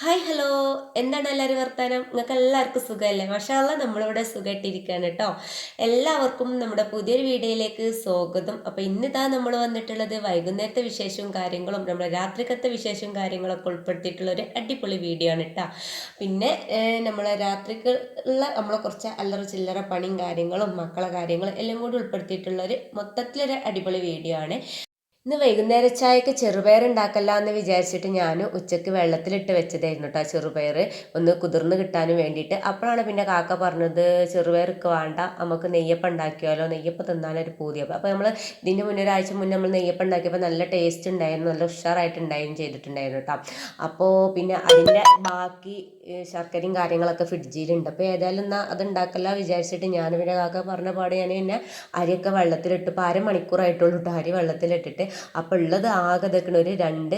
Hi hello. എന്താണ് എല്ലാവരും വർത്താനം? നിങ്ങൾക്ക് എല്ലാവർക്കും സുഖമല്ലേ? മഷാല്ല നമ്മളിവിടെ സുഖമായിട്ടിരിക്കുകയാണ് കേട്ടോ. എല്ലാവർക്കും നമ്മുടെ പുതിയൊരു വീഡിയോയിലേക്ക് സ്വാഗതം. അപ്പോൾ ഇന്നിതാ നമ്മൾ വന്നിട്ടുള്ളത് വൈകുന്നേരത്തെ വിശേഷവും കാര്യങ്ങളും നമ്മുടെ രാത്രിക്കത്തെ വിശേഷവും കാര്യങ്ങളൊക്കെ ഉൾപ്പെടുത്തിയിട്ടുള്ള ഒരു അടിപൊളി വീഡിയോ ആണ് കേട്ടോ. പിന്നെ നമ്മളെ രാത്രിക്കുള്ള നമ്മളെ കുറച്ച് അല്ലറ ചില്ലറ പണിയും കാര്യങ്ങളും മക്കളെ കാര്യങ്ങളും എല്ലാം കൂടി ഉൾപ്പെടുത്തിയിട്ടുള്ള ഒരു മൊത്തത്തിലൊരു അടിപൊളി വീഡിയോ ആണ്. ഇന്ന് വൈകുന്നേര ചായക്ക് ചെറുപയർ ഉണ്ടാക്കല്ല എന്ന് വിചാരിച്ചിട്ട് ഞാൻ ഉച്ചയ്ക്ക് വെള്ളത്തിലിട്ട് വെച്ചതായിരുന്നു കേട്ടോ ചെറുപയർ. ഒന്ന് കുതിർന്ന് കിട്ടാനും വേണ്ടിയിട്ട്. അപ്പോഴാണ് പിന്നെ കാക്ക പറഞ്ഞത് ചെറുപയർക്ക് വേണ്ട. നമുക്ക് നെയ്യപ്പം ഉണ്ടാക്കിയാലോ? നെയ്യപ്പം തിന്നാനൊരു പൂതിയപ്പം അപ്പോൾ നമ്മൾ ഇതിന്റെ മുന്നേ ഒരാഴ്ച മുന്നേ നമ്മൾ നെയ്യപ്പം ഉണ്ടാക്കിയപ്പോൾ നല്ല ടേസ്റ്റ് ഉണ്ടായിരുന്നു. നല്ല ഉഷാറായിട്ടുണ്ടായും ചെയ്തിട്ടുണ്ടായിരുന്നു കേട്ടോ അപ്പോൾ പിന്നെ അതിന്റെ ബാക്കി ശർക്കരയും കാര്യങ്ങളൊക്കെ ഫ്രിഡ്ജിയിലുണ്ട് അപ്പോൾ ഏതായാലും എന്നാൽ അത് ഉണ്ടാക്കല്ല വിചാരിച്ചിട്ട് ഞാൻ പിന്നെ കാക്ക പറഞ്ഞ പാട് ഞാൻ പിന്നെ അരിയൊക്കെ വെള്ളത്തിലിട്ട് ഇപ്പോൾ അരമണിക്കൂറായിട്ടുള്ളൂ കേട്ടോ അരി വെള്ളത്തിലിട്ടിട്ട്. അപ്പോൾ ഉള്ളത് ആകെ ഇതൊക്കെ ഒരു രണ്ട്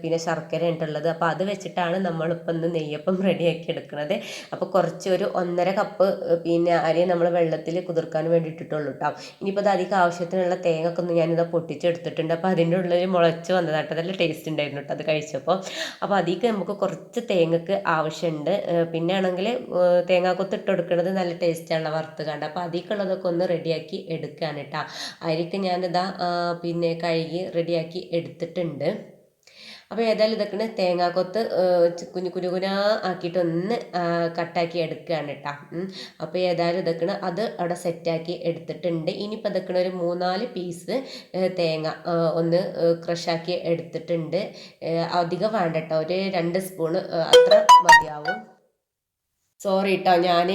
പിന്നെ ശർക്കര ഉണ്ടുള്ളത് അപ്പോൾ അത് വെച്ചിട്ടാണ് നമ്മളിപ്പോൾ ഇന്ന് നെയ്യപ്പം റെഡിയാക്കി എടുക്കുന്നത് അപ്പോൾ കുറച്ച് ഒരു ഒന്നര കപ്പ് പിന്നെ അരി നമ്മൾ വെള്ളത്തിൽ കുതിർക്കാൻ വേണ്ടി ഇട്ടിട്ടുള്ളൂ കേട്ടോ ഇനിയിപ്പോൾ അത് അധികം ആവശ്യത്തിനുള്ള തേങ്ങ ഒക്കെ ഒന്ന് ഞാനിത് പൊട്ടിച്ചെടുത്തിട്ടുണ്ട്. അപ്പോൾ അതിന്റെ ഉള്ളിൽ മുളച്ച് വന്നതാട്ടോ. നല്ല ടേസ്റ്റ് ഉണ്ടായിരുന്നു കേട്ടോ അത് കഴിച്ചപ്പോൾ അപ്പോൾ അതിലേക്ക് നമുക്ക് കുറച്ച് തേങ്ങക്ക് ആവശ്യമുണ്ട്. പിന്നെ ആണെങ്കിൽ തേങ്ങാക്കൊത്ത് ഇട്ട് കൊടുക്കുന്നത് നല്ല ടേസ്റ്റാണ് വറുത്ത് കണ്ട്. അപ്പോൾ അതിലേക്കുള്ളതൊക്കെ ഒന്ന് റെഡിയാക്കി എടുക്കാൻ കേട്ടോ അരിക്ക് ഞാനിതാ പിന്നെ കഴുകി കഴുകി റെഡിയാക്കി എടുത്തിട്ടുണ്ട്. അപ്പോൾ ഏതായാലും ഇതൊക്കെ തേങ്ങാക്കൊത്ത് കുഞ്ഞു കുഞ്ഞു കുഞ്ഞാ ആക്കിയിട്ട് ഒന്ന് കട്ടാക്കി എടുക്കുകയാണ് കേട്ടോ. അപ്പോൾ ഏതായാലും ഇതൊക്കെ അത് അവിടെ സെറ്റാക്കി എടുത്തിട്ടുണ്ട്. ഇനിയിപ്പോൾ ഇതൊക്കെ ഒരു മൂന്നാൽ പീസ് തേങ്ങ ഒന്ന് ക്രഷാക്കി എടുത്തിട്ടുണ്ട്. അധികം വേണ്ട കേട്ടോ. ഒരു രണ്ട് സ്പൂണ് അത്ര മതിയാവും. സോറി കേട്ടോ ഞാൻ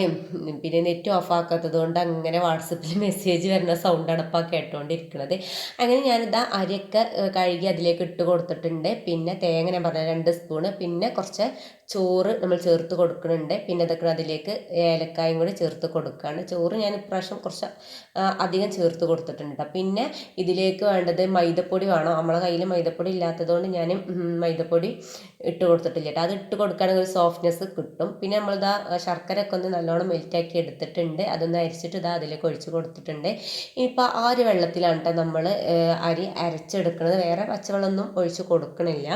പിന്നെ നെറ്റ് ഓഫ് ആക്കാത്തത് കൊണ്ട് അങ്ങനെ വാട്സപ്പിൽ മെസ്സേജ് വരുന്ന സൗണ്ട് അടപ്പാ കേട്ടോണ്ടിരിക്കുന്നത് അങ്ങനെ ഞാനിതാ അരിയൊക്കെ കഴുകി അതിലേക്ക് ഇട്ട് കൊടുത്തിട്ടുണ്ട്. പിന്നെ തേങ്ങ ഞാൻ പറഞ്ഞ രണ്ട് സ്പൂണ് പിന്നെ കുറച്ച് ചോറ് നമ്മൾ ചേർത്ത് കൊടുക്കുന്നുണ്ട്. പിന്നെ ഇതൊക്കെ അതിലേക്ക് ഏലക്കായും കൂടി ചേർത്ത് കൊടുക്കുകയാണ്. ചോറ് ഞാൻ ഇപ്രാവശ്യം കുറച്ച് അധികം ചേർത്ത് കൊടുത്തിട്ടുണ്ട് പിന്നെ ഇതിലേക്ക് വേണ്ടത് മൈദപ്പൊടി വേണം. നമ്മളെ കയ്യിൽ മൈദപ്പൊടി ഇല്ലാത്തതുകൊണ്ട് ഞാൻ മൈദപ്പൊടി ഇട്ട് കൊടുത്തിട്ടില്ല കേട്ടോ അത് ഇട്ട് കൊടുക്കുകയാണെങ്കിൽ ഒരു സോഫ്റ്റ്നെസ് കിട്ടും. പിന്നെ നമ്മളിതാ ശർക്കര ഒക്കെ ഒന്ന് നല്ലോണം മെൽറ്റാക്കി എടുത്തിട്ടുണ്ട്. അതൊന്ന് അരിച്ചിട്ട് ഇതാ അതിലേക്ക് ഒഴിച്ച് കൊടുത്തിട്ടുണ്ട്. ഇപ്പോൾ ആ ഒരു വെള്ളത്തിലാണ് നമ്മൾ അരി അരച്ചെടുക്കുന്നത് വേറെ പച്ചവെള്ളമൊന്നും ഒഴിച്ച് കൊടുക്കണില്ല.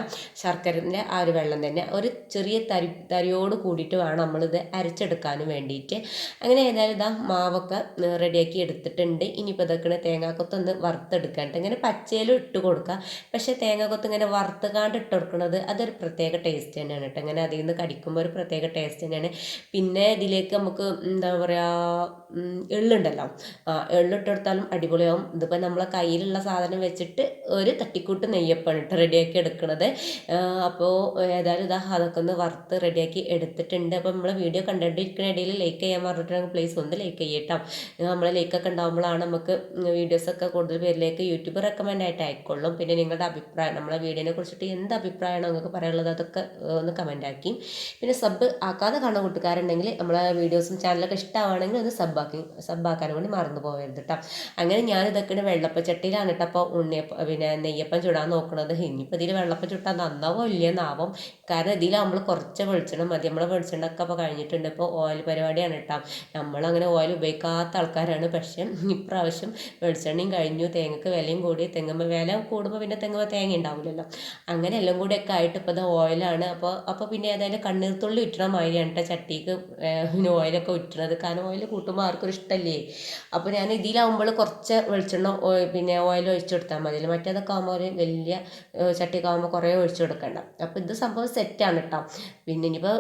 ശർക്കരന്റെ ആ ഒരു വെള്ളം തന്നെ. ഒരു ചെറിയ തരി തരിയോട് കൂടിയിട്ട് വേണം നമ്മളിത് അരച്ചെടുക്കാനും വേണ്ടിയിട്ട് അങ്ങനെ ഏതായാലും ഇതാ മാവൊക്കെ റെഡിയാക്കി എടുത്തിട്ടുണ്ട്. ഇനിയിപ്പോൾ ഇതൊക്കെ തേങ്ങാക്കൊത്തൊന്ന് വറുത്തെടുക്കാണ്ട് ഇങ്ങനെ പച്ചയിലും ഇട്ട് കൊടുക്കുക പക്ഷേ തേങ്ങാക്കൊത്ത് ഇങ്ങനെ വറുത്തുകാണ്ട് ഇട്ട് കൊടുക്കുന്നത് അതൊരു പ്രത്യേക ടേസ്റ്റ് തന്നെയാണ് കേട്ടോ ഇങ്ങനെ അതിൽ നിന്ന് കടിക്കുമ്പോൾ ഒരു പ്രത്യേക ടേസ്റ്റ് തന്നെയാണ്. പിന്നെ ഇതിലേക്ക് നമുക്ക് എന്താ പറയുക എള്ളുണ്ടല്ലോ. ആ എള്ളിട്ട് കൊടുത്താലും അടിപൊളിയാവും. ഇതിപ്പോൾ നമ്മളെ കയ്യിലുള്ള സാധനം വെച്ചിട്ട് ഒരു തട്ടിക്കൂട്ട് നെയ്യപ്പാണ് കേട്ടോ റെഡിയാക്കി എടുക്കുന്നത് അപ്പോൾ ഏതായാലും ഇതാ അതൊക്കെ ഒന്ന് വറുത്ത് റെഡിയാക്കി എടുത്തിട്ടുണ്ട്. അപ്പോൾ നമ്മളെ വീഡിയോ കണ്ടുകൊണ്ടിരിക്കുന്ന ഇടയിൽ ലൈക്ക് ചെയ്യാൻ പറഞ്ഞിട്ടുണ്ടെങ്കിൽ പ്ലീസ് ഒന്ന് ലൈക്ക് ചെയ്യട്ടോ. നമ്മൾ ലൈക്കൊക്കെ ഉണ്ടാകുമ്പോഴാണ് നമുക്ക് വീഡിയോസൊക്കെ കൂടുതൽ പേരിലേക്ക് യൂട്യൂബ് റെക്കമെൻഡ് ആയിട്ട് ആയിക്കൊള്ളും. പിന്നെ നിങ്ങളുടെ അഭിപ്രായം നമ്മളെ വീഡിയോനെ കുറിച്ചിട്ട് എന്ത് അഭിപ്രായമാണോ നിങ്ങൾക്ക് പറയാനുള്ളത് അതൊക്കെ ഒന്ന് കമന്റ് ആക്കി. പിന്നെ സബ് ആക്കാതെ കാണുന്ന കൂട്ടുകാരുണ്ടെങ്കിൽ നമ്മളെ വീഡിയോസും ചാനലൊക്കെ ഇഷ്ടമാണെങ്കിൽ ഒന്ന് സബ്ബാക്കി സബ്ബാക്കാനും വേണ്ടി മറന്നു പോകരുത് കേട്ടോ അങ്ങനെ ഞാൻ ഇതൊക്കെ വെള്ളപ്പച്ചട്ടിയിലാണ് കേട്ടോ അപ്പോൾ ഉണ്ണിയപ്പം പിന്നെ നെയ്യപ്പം ചുടാൻ നോക്കണത്. ഇനിയിപ്പോൾ ഇതിൽ വെള്ളപ്പം ചുട്ടാൽ നന്നാവോ ഇല്ലയെന്നാവും കാരണം ഇതിൽ നമ്മൾ കുറച്ച് വെളിച്ചെണ്ണ മതി. നമ്മൾ വെളിച്ചെണ്ണ ഒക്കെ അപ്പോൾ കഴിഞ്ഞിട്ടുണ്ട്. ഇപ്പോൾ ഓയിൽ പരിപാടിയാണ് കേട്ടോ നമ്മളങ്ങനെ ഓയിൽ ഉപയോഗിക്കാത്ത ആൾക്കാരാണ്. പക്ഷേ ഇപ്രാവശ്യം വെളിച്ചെണ്ണയും കഴിഞ്ഞു. തേങ്ങക്ക് വിലയും കൂടി. തെങ്ങുമ്പോൾ വില കൂടുമ്പോൾ പിന്നെ തെങ്ങുമ്പോൾ തേങ്ങ ഉണ്ടാവില്ലല്ലോ അങ്ങനെ എല്ലാം കൂടിയൊക്കെ ആയിട്ട് ഇപ്പോൾ ഇത് ഓയിലാണ് അപ്പോൾ അപ്പോൾ പിന്നെ ഏതായാലും കണ്ണീർത്തുള്ളി ഇട്ടണ മാതിരിയാണ് കേട്ടോ ചട്ടിക്ക് പിന്നെ ഓയിലൊക്കെ ഉറ്റണത്. കാരണം ഓയിൽ കൂട്ടുമ്പോൾ ആർക്കും ഇഷ്ടമല്ലേ അപ്പോൾ ഞാൻ ഇതിലാവുമ്പോൾ കുറച്ച് വെളിച്ചെണ്ണ പിന്നെ ഓയിൽ ഒഴിച്ചു കൊടുത്താൽ മതി. മറ്റേതൊക്കെ ആകുമ്പോൾ ഒരു വലിയ ചട്ടിയൊക്കെ ആകുമ്പോൾ കുറേ ഒഴിച്ചു കൊടുക്കണ്ട. അപ്പോൾ ഇത് സംഭവം സെറ്റാണ് കേട്ടോ പിന്നെ ഇനിയിപ്പോൾ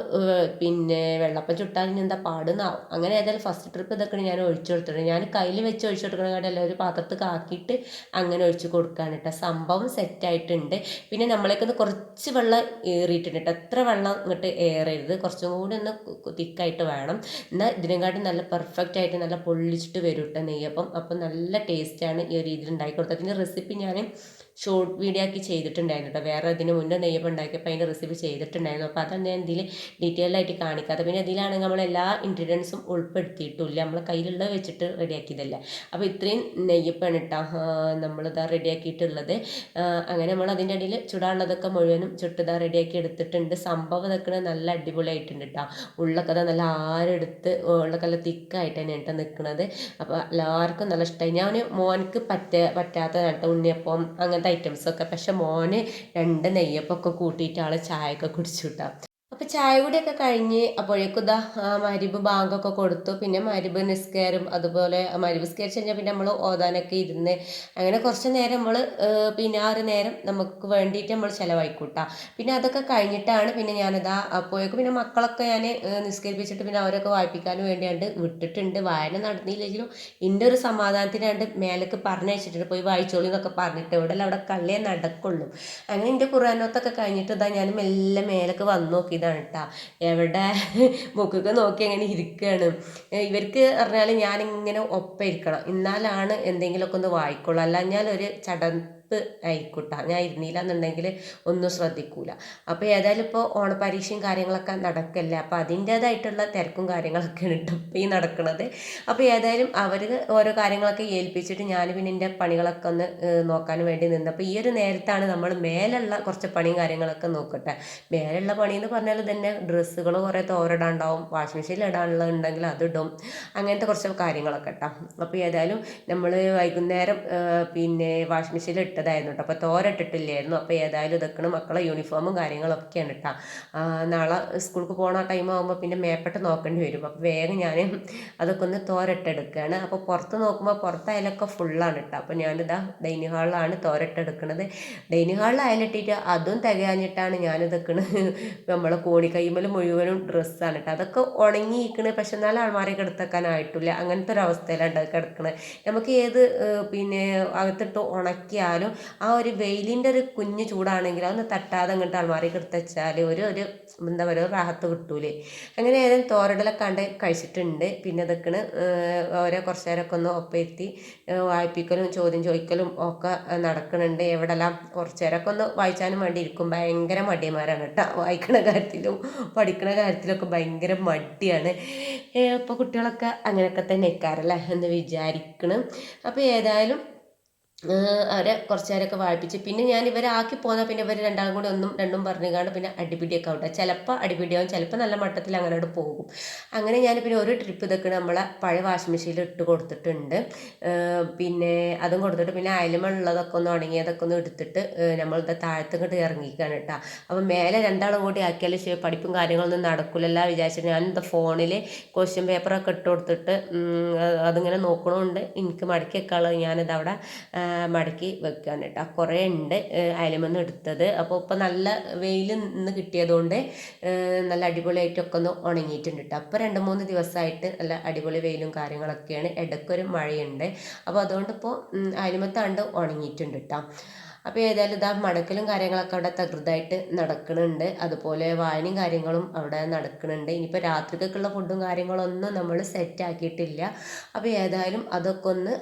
പിന്നെ വെള്ളപ്പം ചുട്ടാൽ ഇനി എന്താ പാടുന്നാവും. അങ്ങനെ ഏതായാലും ഫസ്റ്റ് ട്രിപ്പ് ഇതൊക്കെ ഞാൻ ഒഴിച്ചു കൊടുത്തിട്ടുണ്ട്. ഞാൻ കയ്യിൽ വെച്ച് ഒഴിച്ചു കൊടുക്കണ ഒരു പാത്രത്തിൽ കാക്കിയിട്ട് അങ്ങനെ ഒഴിച്ചു കൊടുക്കുകയാണ് കേട്ടോ സംഭവം സെറ്റായിട്ടുണ്ട്. പിന്നെ നമ്മളേക്കൊന്ന് കുറച്ച് വെള്ളം ഏറിയിട്ടുണ്ട് കേട്ടോ എത്ര വെള്ളം ഇങ്ങോട്ട് ഏറരുത്? കുറച്ചും കൂടി ഒന്ന് തിക്കായിട്ട് വേണം. എന്നാൽ ഇതിനെക്കാട്ടും നല്ല പെർഫെക്റ്റ് ആയിട്ട് നല്ല പൊള്ളിച്ചിട്ട് വരും കേട്ടോ നെയ്യപ്പം. അപ്പം നല്ല ടേസ്റ്റാണ് ഈ ഒരു രീതിയിൽ ഉണ്ടാക്കി കൊടുത്തത്. അതിന്റെ റെസിപ്പി ഞാൻ ഷോർട്ട് വീഡിയോ ആക്കി ചെയ്തിട്ടുണ്ടായിരുന്നു കേട്ടോ വേറെ ഇതിന് മുന്നേ നെയ്യപ്പം ഉണ്ടാക്കിയപ്പോൾ അതിന്റെ റെസിപ്പി ചെയ്തിട്ടുണ്ടായിരുന്നു. അപ്പോൾ അതാണ് ഞാൻ ഇതിൽ ആയിട്ട് കാണിക്കാതെ പിന്നെ ഇതിലാണെങ്കിൽ നമ്മൾ എല്ലാ ഇൻഗ്രീഡിയൻസും ഉൾപ്പെടുത്തിയിട്ടില്ല നമ്മൾ കയ്യിലുള്ളത് വെച്ചിട്ട് റെഡിയാക്കിയതല്ല അപ്പോൾ ഇത്രയും നെയ്യപ്പാണ് കേട്ടോ നമ്മളിതാ റെഡിയാക്കിയിട്ടുള്ളത് അങ്ങനെ നമ്മൾ അതിന്റെ ഇടയിൽ ചുടാനുള്ളതൊക്കെ മുഴുവനും ചുട്ടിതാ റെഡിയാക്കി എടുത്തിട്ടുണ്ട്. സംഭവം ഇതൊക്കെ നല്ല അടിപൊളിയായിട്ടുണ്ട് കേട്ടോ ഉള്ളൊക്കെ നല്ല ആരെടുത്ത് ഉള്ളൊക്കെ നല്ല തിക്കായിട്ട് തന്നെയാണ് കേട്ടോ നിൽക്കുന്നത് അപ്പോൾ എല്ലാവർക്കും നല്ല ഇഷ്ടമായി ഞാൻ മോനക്ക് പറ്റ പറ്റാത്ത കേട്ടോ ഉണ്ണിയപ്പം അങ്ങനത്തെ ഐറ്റംസൊക്കെ പക്ഷെ മോന് രണ്ട് നെയ്യപ്പൊക്കെ കൂട്ടിയിട്ട് ആൾ ചായയൊക്കെ കുടിച്ചു കിട്ടാം അപ്പോൾ ചായ കൂടിയൊക്കെ കഴിഞ്ഞ് അപ്പോഴേക്കും ഇതാ മരിബ് ബാങ്കൊക്കെ കൊടുത്തു. പിന്നെ മരിബ് നിസ്കാരം അതുപോലെ മരിബ് നിസ്കരിച്ച് കഴിഞ്ഞാൽ പിന്നെ നമ്മൾ ഓതാനൊക്കെ ഇരുന്ന് അങ്ങനെ കുറച്ച് നേരം നമ്മൾ പിന്നെ ആ ഒരു നേരം നമുക്ക് വേണ്ടിയിട്ട് നമ്മൾ ചിലവായിക്കൂട്ടാം പിന്നെ അതൊക്കെ കഴിഞ്ഞിട്ടാണ് പിന്നെ ഞാനിതാ അപ്പോഴേക്കും പിന്നെ മക്കളൊക്കെ ഞാൻ നിസ്കരിപ്പിച്ചിട്ട് പിന്നെ അവരൊക്കെ വായിപ്പിക്കാനും വേണ്ടിയാണ്ട് വിട്ടിട്ടുണ്ട്. വായന നടന്നില്ലെങ്കിലും എന്റെ ഒരു സമാധാനത്തിനാണ്ട് മേലേക്ക് പറഞ്ഞയച്ചിട്ടുണ്ട്. പോയി വായിച്ചോളി എന്നൊക്കെ പറഞ്ഞിട്ട് ഇവിടെ അവിടെ കള്ളേ നടക്കുള്ളൂ. അങ്ങനെ എന്റെ ഖുറാനോത്തൊക്കെ കഴിഞ്ഞിട്ട് ഇതാ ഞാൻ മെല്ലെ മേലേക്ക് വന്നു നോക്കിയതാണ് കേട്ടോ എവിടെ ബുക്കൊക്കെ നോക്കി അങ്ങനെ ഇരിക്കുകയാണ് ഇവർക്ക് പറഞ്ഞാൽ ഞാനിങ്ങനെ ഒപ്പം ഇരിക്കണം. എന്നാലാണ് എന്തെങ്കിലുമൊക്കെ ഒന്ന് വായിക്കുള്ളൂ അല്ല ഒരു ചട ആയിക്കോട്ടെ. ഞാൻ ഇരുന്നില്ല എന്നുണ്ടെങ്കിൽ ഒന്നും ശ്രദ്ധിക്കൂല. അപ്പോൾ ഏതായാലും ഇപ്പോൾ ഓണപരീക്ഷയും കാര്യങ്ങളൊക്കെ നടക്കല്ലേ? അപ്പോൾ അതിന്റേതായിട്ടുള്ള തിരക്കും കാര്യങ്ങളൊക്കെയാണ് കേട്ടോ ഈ നടക്കുന്നത് അപ്പോൾ ഏതായാലും അവർ ഓരോ കാര്യങ്ങളൊക്കെ ഏൽപ്പിച്ചിട്ട് ഞാൻ പിന്നെ എന്റെ പണികളൊക്കെ ഒന്ന് നോക്കാൻ വേണ്ടി നിന്നപ്പോൾ ഈ ഒരു നേരത്താണ് നമ്മൾ മേലുള്ള കുറച്ച് പണിയും കാര്യങ്ങളൊക്കെ നോക്കട്ടെ. മേലുള്ള പണി എന്ന് പറഞ്ഞാൽ തന്നെ ഡ്രസ്സുകൾ കുറേ തോരടാണ്ടാവും വാഷിംഗ് മെഷീനിൽ ഇടാനുള്ള ഉണ്ടെങ്കിൽ അതിടും അങ്ങനത്തെ കുറച്ച് കാര്യങ്ങളൊക്കെ കേട്ടോ അപ്പോൾ ഏതായാലും നമ്മൾ വൈകുന്നേരം പിന്നെ വാഷിംഗ് മെഷീനിൽ ഇട്ട ഇട്ടതായിരുന്നു കേട്ടോ അപ്പോൾ തോരട്ടിട്ടില്ലായിരുന്നു അപ്പോൾ ഏതായാലും ഇതൊക്കെ മക്കളെ യൂണിഫോമും കാര്യങ്ങളൊക്കെയാണ് കേട്ടോ നാളെ സ്കൂൾക്ക് പോകണ ടൈം ആകുമ്പോൾ പിന്നെ മേപ്പെട്ട് നോക്കേണ്ടി വരും. അപ്പോൾ വേഗം ഞാൻ അതൊക്കെ ഒന്ന് തോരട്ടെടുക്കുകയാണ് അപ്പോൾ പുറത്ത് നോക്കുമ്പോൾ പുറത്തായാലൊക്കെ ഫുള്ളാണ് കേട്ടോ അപ്പോൾ ഞാനിതാ ഡൈനിങ് ഹാളിലാണ് തോരട്ടെടുക്കുന്നത് ഡൈനിങ് ഹാളിൽ അയലിട്ടിട്ട് അതും തികയാഞ്ഞിട്ടാണ് ഞാനിതൊക്കെ നമ്മളെ കോണിക്കൈമൽ മുഴുവനും ഡ്രസ്സാണ് കേട്ടോ അതൊക്കെ ഉണങ്ങിയിരിക്കണേ. പക്ഷെ എന്നാലും ആൾമാരെ കിടത്തക്കാനായിട്ടില്ല അങ്ങനത്തെ ഒരു അവസ്ഥയിലാണ് കിടക്കണത് നമുക്ക് ഏത് പിന്നെ അകത്തിട്ട് ഉണക്കിയാലും ആ ഒരു വെയിലിന്റെ ഒരു കുഞ്ഞ് ചൂടാണെങ്കിൽ അതൊന്ന് തട്ടാതെ അങ്ങോട്ട് അലമാറി എടുത്ത് വെച്ചാൽ ഒരു ഒരു എന്താ പറയുക റാഹത്ത് കിട്ടൂലേ. അങ്ങനെ ഏതായാലും തോരടലൊക്കെ കണ്ട് കഴിച്ചിട്ടുണ്ട്. പിന്നെ ഇതൊക്കെ ഓരോ കുറച്ച് നേരമൊക്കെ ഒന്ന് ഒപ്പയിരുത്തി വായിപ്പിക്കലും ചോദ്യം ചോദിക്കലും ഒക്കെ നടക്കുന്നുണ്ട് എവിടെല്ലാം കുറച്ച് നേരമൊക്കെ ഒന്ന് വായിച്ചാനും വേണ്ടി ഇരിക്കും. ഭയങ്കര മടിയന്മാരാണ് കേട്ടോ. വായിക്കണ കാര്യത്തിലും പഠിക്കണ കാര്യത്തിലൊക്കെ ഭയങ്കര മടിയാണ്. ഇപ്പോൾ കുട്ടികളൊക്കെ അങ്ങനെയൊക്കെ തന്നെ നിൽക്കാറല്ലേ എന്ന് വിചാരിക്കണം. അപ്പോൾ ഏതായാലും അവരെ കുറച്ച് നേരമൊക്കെ വായിപ്പിച്ച് പിന്നെ ഞാൻ ഇവരെ ആക്കി പോന്നാൽ പിന്നെ ഇവർ രണ്ടാളും കൂടി ഒന്നും രണ്ടും പറഞ്ഞുകൊണ്ട് പിന്നെ അടിപിടിയൊക്കെ ആവട്ടെ. ചിലപ്പോൾ അടിപിടിയാവും ചിലപ്പോൾ നല്ല മട്ടത്തിൽ അങ്ങനെ പോകും. അങ്ങനെ ഞാൻ പിന്നെ ഒരു ട്രിപ്പ് ഇതൊക്കെ നമ്മളെ പഴയ വാഷിംഗ് മെഷീനിൽ ഇട്ട് കൊടുത്തിട്ടുണ്ട്. പിന്നെ അതും കൊടുത്തിട്ട് പിന്നെ അയലുമുള്ളതൊക്കെ ഒന്ന് ഉണങ്ങിയതൊക്കെ ഒന്ന് എടുത്തിട്ട് നമ്മളിത് താഴത്ത് ഇറങ്ങിക്കാണ് കേട്ടോ അപ്പം മേലെ രണ്ടാളും കൂടി ആക്കിയാൽ പഠിപ്പും കാര്യങ്ങളൊന്നും നടക്കില്ലല്ല വിചാരിച്ചിട്ട് ഞാൻ എന്താ ഫോണിൽ ക്വസ്റ്റ്യൻ പേപ്പറൊക്കെ ഇട്ട് കൊടുത്തിട്ട് അതിങ്ങനെ നോക്കണമുണ്ട് എനിക്ക് മടക്കി വെക്കാനുള്ളത് ഞാനിത് അവിടെ മടക്കി വെക്കുകയാണ് കേട്ടോ. കുറേ ഉണ്ട് അയലമെന്ന് എടുത്തത്. അപ്പോൾ ഇപ്പോൾ നല്ല വെയിൽ നിന്ന് കിട്ടിയതുകൊണ്ട് നല്ല അടിപൊളിയായിട്ടൊക്കെ ഒന്ന് ഉണങ്ങിയിട്ടുണ്ട് കേട്ടോ. അപ്പോൾ രണ്ട് മൂന്ന് ദിവസമായിട്ട് നല്ല അടിപൊളി വെയിലും കാര്യങ്ങളൊക്കെയാണ്. ഇടയ്ക്കൊരു മഴയുണ്ട്. അപ്പോൾ അതുകൊണ്ട് ഇപ്പോൾ അയലമത്താണ്ട് ഉണങ്ങിയിട്ടുണ്ട് കേട്ടോ. അപ്പോൾ ഏതായാലും ഇതാ മടക്കലും കാര്യങ്ങളൊക്കെ അവിടെ തകൃതായിട്ട് നടക്കുന്നുണ്ട് അതുപോലെ വായനയും കാര്യങ്ങളും അവിടെ നടക്കുന്നുണ്ട് ഇനിയിപ്പോൾ രാത്രിക്കൊക്കെയുള്ള ഫുഡും കാര്യങ്ങളൊന്നും നമ്മൾ സെറ്റ് ആക്കിയിട്ടില്ല. അപ്പോൾ ഏതായാലും അതൊക്കെ ഒന്ന്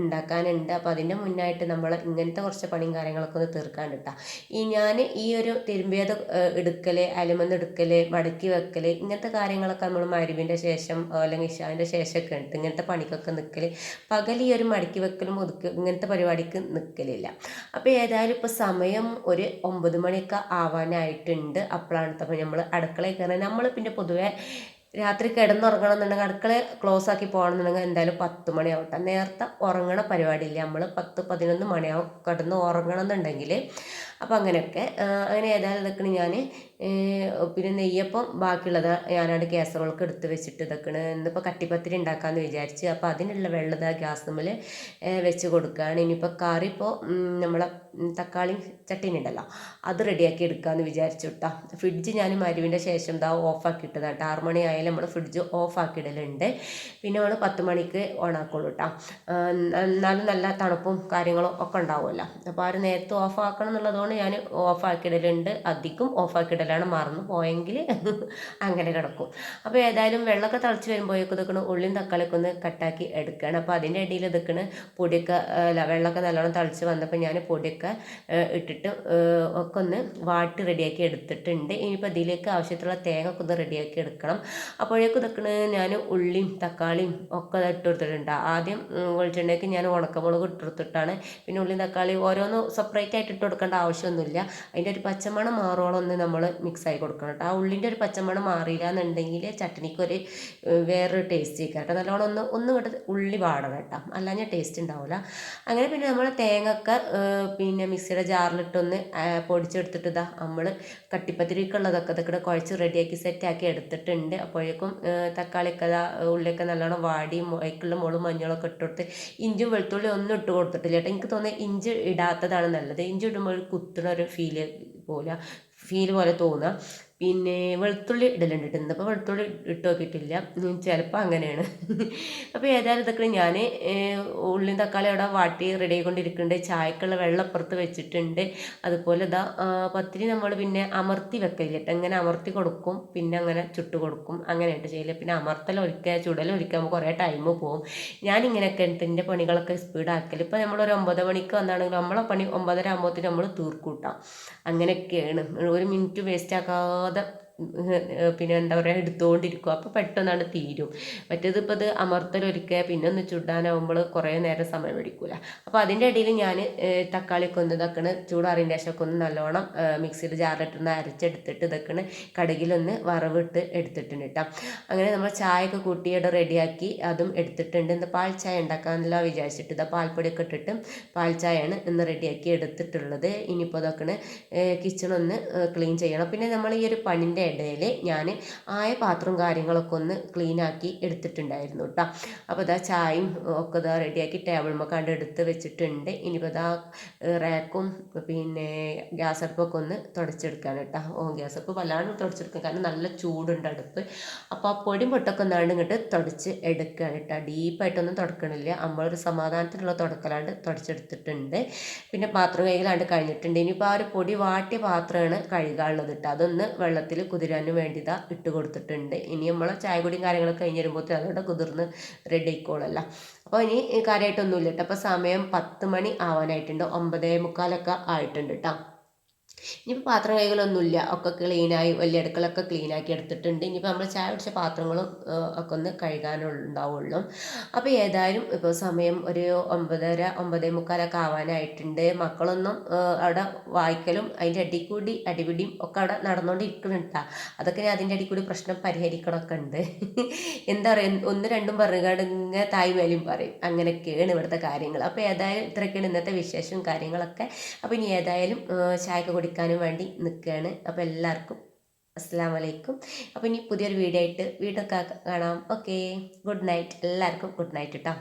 ഉണ്ടാക്കാനുണ്ട്. അപ്പോൾ അതിന്റെ മുന്നായിട്ട് നമ്മൾ ഇങ്ങനത്തെ കുറച്ച് പണിയും കാര്യങ്ങളൊക്കെ ഒന്ന് തീർക്കാൻ കിട്ടാം ഈ ഞാൻ ഈ ഒരു തിരുമ്പിയത് എടുക്കൽ അലുമെന്ന് എടുക്കൽ മടക്കി വെക്കൽ ഇങ്ങനത്തെ കാര്യങ്ങളൊക്കെ നമ്മൾ മരുവിന്റെ ശേഷം അല്ലെങ്കിൽ ഇഷാവിന്റെ ശേഷമൊക്കെ ഉണ്ട്. ഇങ്ങനത്തെ പണിക്കൊക്കെ നിൽക്കൽ പകൽ ഈ ഒരു മടക്കി വെക്കലും ഒതുക്കും ഇങ്ങനത്തെ പരിപാടിക്ക് നിൽക്കലില്ല അപ്പോൾ ഏതായാലും ഇപ്പോൾ സമയം ഒരു ഒമ്പത് മണിയൊക്കെ ആവാനായിട്ടുണ്ട്. അപ്പോഴാണ് നമ്മൾ അടുക്കളയിൽ കയറാൻ നമ്മൾ പിന്നെ പൊതുവേ രാത്രി കിടന്നുറങ്ങണം എന്നുണ്ടെങ്കിൽ അടുക്കള ക്ലോസ് ആക്കി പോകണമെന്നുണ്ടെങ്കിൽ എന്തായാലും പത്ത് മണിയാവട്ടെ. നേരത്തെ ഉറങ്ങണ പരിപാടിയില്ല? നമ്മൾ പത്ത് പതിനൊന്ന് മണിയാവും കിടന്ന് ഉറങ്ങണം എന്നുണ്ടെങ്കിൽ അപ്പം അങ്ങനെയൊക്കെ. അങ്ങനെ ഏതായാലും ഇതൊക്കെ ഞാൻ പിന്നെ നെയ്യപ്പം ബാക്കിയുള്ളത് ഞാനവിടെ ഗ്യാസുകൾക്ക് എടുത്ത് വെച്ചിട്ട് ഇതൊക്കെയാണ് ഇന്നിപ്പോൾ കട്ടിപ്പത്തിരി ഉണ്ടാക്കാമെന്ന് വിചാരിച്ച് അപ്പോൾ അതിനുള്ള വെള്ളം ഗ്യാസ് മുമ്പിൽ വെച്ച് കൊടുക്കുകയാണ് ഇനിയിപ്പോൾ കറി ഇപ്പോൾ നമ്മളെ തക്കാളി ചട്ടിനി ഉണ്ടല്ലോ അത് റെഡിയാക്കി എടുക്കാമെന്ന് വിചാരിച്ചു കേട്ടോ ഫ്രിഡ്ജ് ഞാൻ മരുവിന്റെ ശേഷം ഇതാ ഓഫാക്കി ഇട്ടതാണ് കേട്ടോ ആറ് മണി ആയാലും നമ്മൾ ഫ്രിഡ്ജ് ഓഫ് ഇടലുണ്ട് പിന്നെ നമ്മൾ പത്ത് മണിക്ക് ഓണാക്കുള്ളൂ കേട്ടോ എന്നാലും നല്ല തണുപ്പും കാര്യങ്ങളും ഒക്കെ ഉണ്ടാവുമല്ലോ. അപ്പോൾ ആ ഒരു നേരത്തെ ഓഫ് ആക്കണം എന്നുള്ളതുകൊണ്ട് ഞാൻ ഓഫ് ഇടലുണ്ട് അധികം ഓഫ് ഇടലാണ് മറന്നു പോയെങ്കിൽ അങ്ങനെ കിടക്കും. അപ്പോൾ ഏതായാലും വെള്ളമൊക്കെ തിളച്ച് വരുമ്പോഴേക്കും ഇതൊക്കെ ഉള്ളിയും തക്കാളിയൊക്കെ ഒന്ന് കട്ടാക്കി എടുക്കുകയാണ്. അപ്പോൾ അതിന്റെ ഇടയിൽ ഇതൊക്കെ പൊടിയൊക്കെ അല്ല വെള്ളമൊക്കെ നല്ലോണം തിളച്ച് വന്നപ്പോൾ ഞാൻ പൊടിയൊക്കെ ഇട്ടിട്ട് ഒക്കെ ഒന്ന് വാട്ടി റെഡിയാക്കി എടുത്തിട്ടുണ്ട്. ഇനിയിപ്പോൾ ഇതിലേക്ക് ആവശ്യത്തിലുള്ള തേങ്ങ ഒക്കെ ഒന്ന് റെഡിയാക്കി എടുക്കണം. അപ്പോഴേക്കും ഇതൊക്കെ ഞാൻ ഉള്ളിയും തക്കാളിയും ഒക്കെ ഇട്ട് കൊടുത്തിട്ടുണ്ട്. ആദ്യം വെളിച്ചെണ്ണയ്ക്ക് ഞാൻ ഉണക്കമുളക് ഇട്ട് കൊടുത്തിട്ടാണ്. പിന്നെ ഉള്ളിയും തക്കാളി ഓരോന്ന് സെപ്പറേറ്റ് ആയിട്ട് ഇട്ട് കൊടുക്കേണ്ട ആവശ്യമൊന്നുമില്ല. അതിന്റെ ഒരു പച്ചമണം മാറോളം ഒന്ന് നമ്മൾ മിക്സ് ആയി കൊടുക്കണം ആ ഉള്ളിന്റെ ഒരു പച്ചമണം മാറിയില്ല എന്നുണ്ടെങ്കിൽ ചട്നിക്ക് ഒരു വേറൊരു ടേസ്റ്റ് കേട്ടോ. നല്ലോണം ഒന്ന് ഒന്ന് ഇങ്ങോട്ട് ഉള്ളി വാടണം കേട്ടോ. അല്ലാഞ്ഞ ടേസ്റ്റ് ഉണ്ടാവില്ല അങ്ങനെ പിന്നെ നമ്മൾ തേങ്ങക്ക പിന്നെ മിക്സിയുടെ ജാറിലിട്ടൊന്ന് പൊടിച്ചെടുത്തിട്ട് ഇതാ നമ്മൾ കട്ടിപ്പത്തിരിക്കുള്ളതൊക്കെ ഇതൊക്കെ കുഴച്ച് റെഡിയാക്കി സെറ്റാക്കി എടുത്തിട്ടുണ്ട്. അപ്പോഴേക്കും തക്കാളി തക്കാളിയൊക്കെ ഉള്ളിയൊക്കെ നല്ലോണം വാടി അതിക്കുള്ള മുളകും മഞ്ഞളൊക്കെ ഇട്ട് കൊടുത്ത് ഇഞ്ചും വെളുത്തുള്ളി ഒന്നും ഇട്ട് കൊടുത്തിട്ടില്ല കേട്ടോ. എനിക്ക് തോന്നുന്നത് ഇഞ്ചി ഇടാത്തതാണ് നല്ലത്. ഇഞ്ചി ഇടുമ്പോൾ കുത്തുന്ന ഒരു ഫീൽ പോലെ ഫീൽ പോലെ തോന്നുക പിന്നെ വെളുത്തുള്ളി ഇടലുണ്ട് ഇട്ടുന്നത് അപ്പോൾ വെളുത്തുള്ളി ഇട്ട് നോക്കിയിട്ടില്ല. ചിലപ്പോൾ അങ്ങനെയാണ്. അപ്പോൾ ഏതായാലും ഇതൊക്കെ ഞാൻ ഉള്ളിയും തക്കാളി അവിടെ വാട്ടി റെഡി ആയിക്കൊണ്ടിരിക്കുന്നുണ്ട് ചായക്കുള്ള വെള്ളം അപ്പുറത്ത് വെച്ചിട്ടുണ്ട്. അതുപോലെ ഇതാ പത്തിരി നമ്മൾ പിന്നെ അമർത്തി വെക്കില്ല കേട്ടോ ഇങ്ങനെ അമർത്തി കൊടുക്കും. പിന്നെ അങ്ങനെ ചുട്ട് കൊടുക്കും. അങ്ങനെയായിട്ട് ചെയ്യില്ല പിന്നെ അമർത്തൽ ഒരിക്കുക ചുടൽ ഒരിക്കൽ കുറേ ടൈം പോകും ഞാനിങ്ങനെയൊക്കെ എന്റെ പണികളൊക്കെ സ്പീഡാക്കൽ ഇപ്പോൾ നമ്മളൊരു ഒമ്പത് മണിക്ക് വന്നാണെങ്കിൽ നമ്മളെ പണി ഒമ്പതര ആകുമ്പോഴത്തേന് നമ്മൾ തീർക്കൂട്ടാം. അങ്ങനെയൊക്കെയാണ്. ഒരു മിനിറ്റ് വേസ്റ്റ് ആക്കാതെ moda പിന്നെ എന്താ പറയുക എടുത്തുകൊണ്ടിരിക്കും അപ്പോൾ പെട്ടെന്നാണ് തീരും. മറ്റേത് ഇപ്പോൾ ഇത് അമർത്തലൊരുക്കുക പിന്നെ ഒന്ന് ചുടാനാവുമ്പോൾ കുറേ നേരം സമയം എടുക്കില്ല അപ്പോൾ അതിന്റെ ഇടയിൽ ഞാൻ തക്കാളിയൊക്കെ ഒന്ന് ഇതാക്കണ് ചൂടാറിന്റെ ശേഷമൊക്കെ ഒന്ന് നല്ലോണം മിക്സിയുടെ ജാറിലിട്ടൊന്ന് അരച്ചെടുത്തിട്ട് ഇതൊക്കെ കടുകിലൊന്ന് വറവിട്ട് എടുത്തിട്ടുണ്ട് കേട്ടോ അങ്ങനെ നമ്മൾ ചായയൊക്കെ കൂട്ടിയിട്ട് റെഡിയാക്കി അതും എടുത്തിട്ടുണ്ട്. ഇന്ന് പാൽ ചായ ഉണ്ടാക്കാമെന്നല്ല വിചാരിച്ചിട്ട് ഇതാ പാൽപ്പൊടിയൊക്കെ ഇട്ടിട്ട് പാൽ ചായയാണ് ഇന്ന് റെഡിയാക്കി എടുത്തിട്ടുള്ളത്. ഇനിയിപ്പോൾ ഇതൊക്കെ കിച്ചൺ ഒന്ന് ക്ലീൻ ചെയ്യണം. പിന്നെ നമ്മൾ ഈ ഒരു പണിന്റെ ഇടയിൽ ഞാൻ ആയ പാത്രവും കാര്യങ്ങളൊക്കെ ഒന്ന് ക്ലീൻ ആക്കി എടുത്തിട്ടുണ്ടായിരുന്നു കേട്ടോ അപ്പോൾ ഇതാ ചായയും ഒക്കെ ഇതാ റെഡിയാക്കി ടേബിൾ കണ്ട് എടുത്ത് വെച്ചിട്ടുണ്ട്. ഇനിയിപ്പോൾ ഇതാ റാക്കും പിന്നെ ഗ്യാസ് അടുപ്പൊക്കെ ഒന്ന് തുടച്ചെടുക്കാൻ കേട്ടോ ഓ ഗ്യാസ് അടുപ്പ് വല്ലാണ്ട് തുടച്ചെടുക്കാൻ കാരണം നല്ല ചൂടുണ്ട് അടുപ്പ്. അപ്പോൾ ആ പൊടിയും പൊട്ടൊക്കെ ഒന്നാണ്ട് ഇങ്ങോട്ട് തുടച്ച് എടുക്കുകയാണ് കേട്ടോ ഡീപ്പായിട്ടൊന്നും തുടക്കണില്ല. നമ്മളൊരു സമാധാനത്തിലുള്ള തുടക്കലാണ്ട് തുടച്ചെടുത്തിട്ടുണ്ട്. പിന്നെ പാത്രം കൈകളാണ്ട് കഴിഞ്ഞിട്ടുണ്ട്. ഇനിയിപ്പോൾ ആ ഒരു പൊടി വാട്ടിയ പാത്രമാണ് കഴുകാനുള്ളത് കേട്ടോ അതൊന്ന് വെള്ളത്തിൽ കുതിരാനും വേണ്ടി ഇതാ ഇട്ട് കൊടുത്തിട്ടുണ്ട്. ഇനി നമ്മളെ ചായ കുടിയും കാര്യങ്ങളൊക്കെ കഴിഞ്ഞ് വരുമ്പോഴത്തേ അതോടെ കുതിർന്ന് റെഡി ആയിക്കോളല്ല. അപ്പോൾ ഇനി കാര്യമായിട്ടൊന്നുമില്ല കേട്ടോ അപ്പോൾ സമയം പത്ത് മണി ആവാനായിട്ടുണ്ട്. ഒമ്പതേ മുക്കാലൊക്കെ ആയിട്ടുണ്ട് കേട്ടോ ഇനിയിപ്പോൾ പാത്രം കൈകളൊന്നുമില്ല ഒക്കെ ക്ലീനായി വലിയ അടുക്കളൊക്കെ ക്ലീനാക്കി എടുത്തിട്ടുണ്ട്. ഇനിയിപ്പോൾ നമ്മൾ ചായ കുടിച്ച പാത്രങ്ങളും ഒക്കെ ഒന്ന് കഴുകാനുണ്ടാവുള്ളൂ അപ്പോൾ ഏതായാലും ഇപ്പോൾ സമയം ഒരു ഒമ്പതര ഒമ്പതേ മുക്കാലൊക്കെ ആവാനായിട്ടുണ്ട്. മക്കളൊന്നും അവിടെ വായിക്കലും അതിന്റെ അടിക്കൂടി കൂടി അടിപിടിയും ഒക്കെ അവിടെ നടന്നുകൊണ്ടിരിക്കുന്നുണ്ടാ അതൊക്കെ ഞാൻ അതിന്റെ അടിക്കൂടി പ്രശ്നം പരിഹരിക്കണമൊക്കെ ഉണ്ട്. എന്താ പറയുക ഒന്ന് രണ്ടും പറഞ്ഞുകൊണ്ട് ഇങ്ങനെ തായ് മേലും പറയും. അങ്ങനെയൊക്കെയാണ് ഇവിടുത്തെ കാര്യങ്ങൾ അപ്പോൾ ഏതായാലും ഇത്രയൊക്കെയാണ് ഇന്നത്തെ വിശേഷവും കാര്യങ്ങളൊക്കെ. അപ്പോൾ ഇനി ഏതായാലും ചായക്ക് ചായയൊക്കെ കുടിക്കാനും വേണ്ടി നിൽക്കുകയാണ്. അപ്പോൾ എല്ലാവർക്കും അസ്സാം വലൈക്കും അപ്പോൾ ഇനി പുതിയൊരു വീഡിയോ ആയിട്ട് വീഡിയോ കാണാം. ഓക്കെ ഗുഡ് നൈറ്റ് എല്ലാവർക്കും ഗുഡ് നൈറ്റ് കേട്ടോ